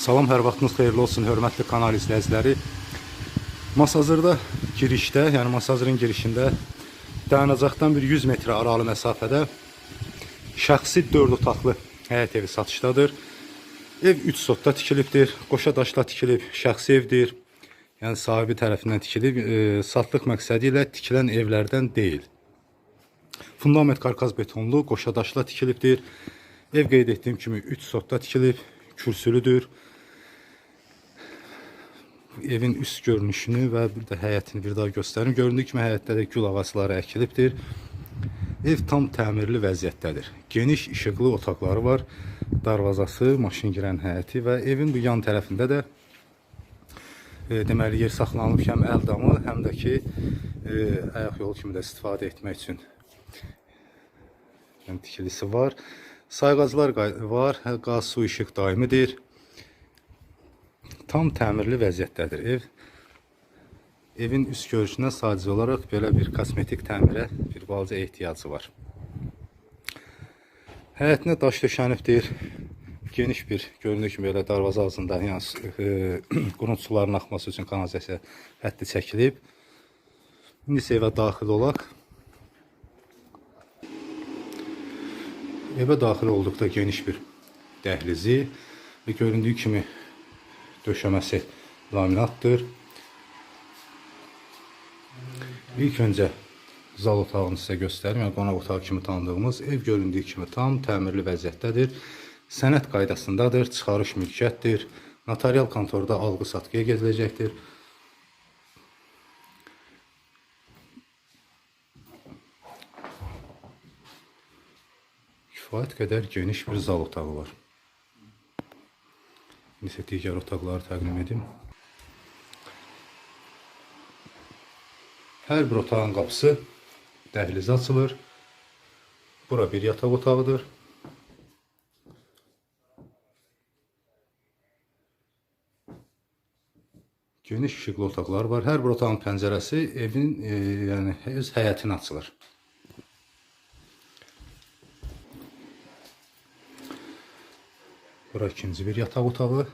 Salam, hər vaxtınız xeyirli olsun, hörmətli kanal izləyiciləri. Masazırda girişdə, yəni Masazırın girişində dayanacaqdan bir 100 metr aralı məsafədə şəxsi 4 otaqlı həyət evi satışdadır. Ev 3 sotda tikilibdir, qoşa daşla tikilib, şəxsi evdir. Yəni sahibi tərəfindən tikilib, e, satlıq məqsədi ilə tikilən evlərdən deyil. Fundament karkaz betonlu, qoşa daşla tikilibdir. Ev qeyd etdiyim kimi 3 sotda tikilib, kürsülüdür. Evin üst görünüşünü və bir də həyətini bir daha göstərim. Göründüyü kimi həyətdə də gül ağacları əkilibdir. Ev tam təmirli vəziyyətdədir. Geniş işıqlı otaqları var. Darvazası, maşın girən həyəti və evin bu yan tərəfində də e, deməli yer saxlanılmış həm əl damı, həm də ki e, ayaq yolu kimi də istifadə etmək üçün yəni tikilisi var. Sayğaclar var, hə, qaz, su, işıq daimidir. Tam təmirli vəziyyətdədir ev. Evin üst görünüşünə sadəcə olaraq belə bir kosmetik təmirə bir balaca ehtiyacı var. Həyətinə daş döşənibdir. Geniş bir göründüyü kimi belə darvaza ağzında, yəni e, qurut suların axması üçün kanalizasiya həddi çəkilib. İndi isə evə daxil olaq. Evə daxil olduqda geniş bir dəhlizi və göründüyü kimi döşəməsi laminatdır. İlk öncə zal otağını sizə göstərim. Yəni qonaq otağı kimi tanıdığımız ev göründüyü kimi tam təmirli vəziyyətdədir. Sənəd qaydasındadır, çıxarış mülkiyyətdir. Notarial kontorda alqı-satqıya gediləcəkdir. Kifayət qədər geniş bir zal otağı var. İndi isə digər otaqları təqdim edim. Hər bir otağın qapısı dəhlizə açılır. Bura bir yataq otağıdır. Geniş işıqlı otaqlar var. Hər bir otağın pəncərəsi evin e, yəni öz həyətinə açılır. Bura ikinci bir yataq otağı.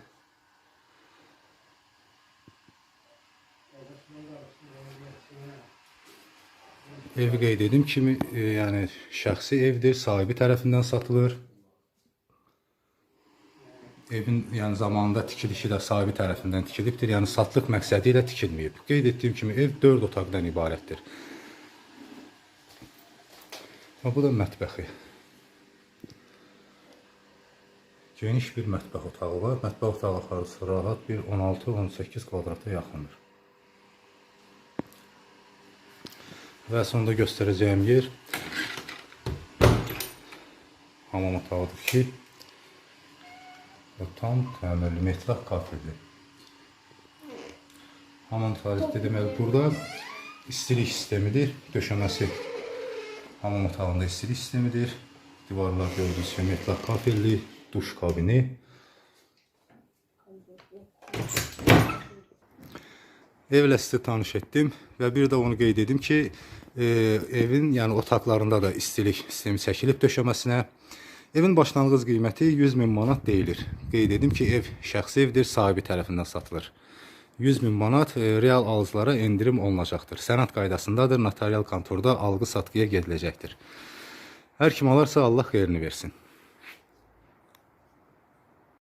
Evi qeyd edim kimi, e, yəni şəxsi evdir, sahibi tərəfindən satılır. Evin yəni zamanında tikilişi də sahibi tərəfindən tikilibdir. Yəni satlıq məqsədi ilə tikilməyib. Qeyd etdiyim kimi ev 4 otaqdan ibarətdir. Və bu da mətbəxi. Geniş bir mətbəx otağı var. Mətbəx otağı arası rahat bir 16-18 kvadrata yaxındır. Və sonda göstərəcəyim yer hamam otağıdır ki, tam təmirli metlaq kafirdir. Hamam tarixdə deməli burada istilik sistemidir. Döşəməsi hamam otağında istilik sistemidir. Divarlar gördüyünüz kimi metlaq kafirli, duş kabini. Evlə sizə tanış etdim və bir də onu qeyd edim ki, e, evin yəni otaqlarında da istilik sistemi çəkilib döşəməsinə. Evin başlanğıc qiyməti 100 min manat deyilir. Qeyd edim ki, ev şəxsi evdir, sahibi tərəfindən satılır. 100 min manat e, real alıcılara endirim olunacaqdır. Sənəd qaydasındadır, notarial kontorda alqı-satqıya gediləcəkdir. Hər kim alarsa Allah xeyrini versin.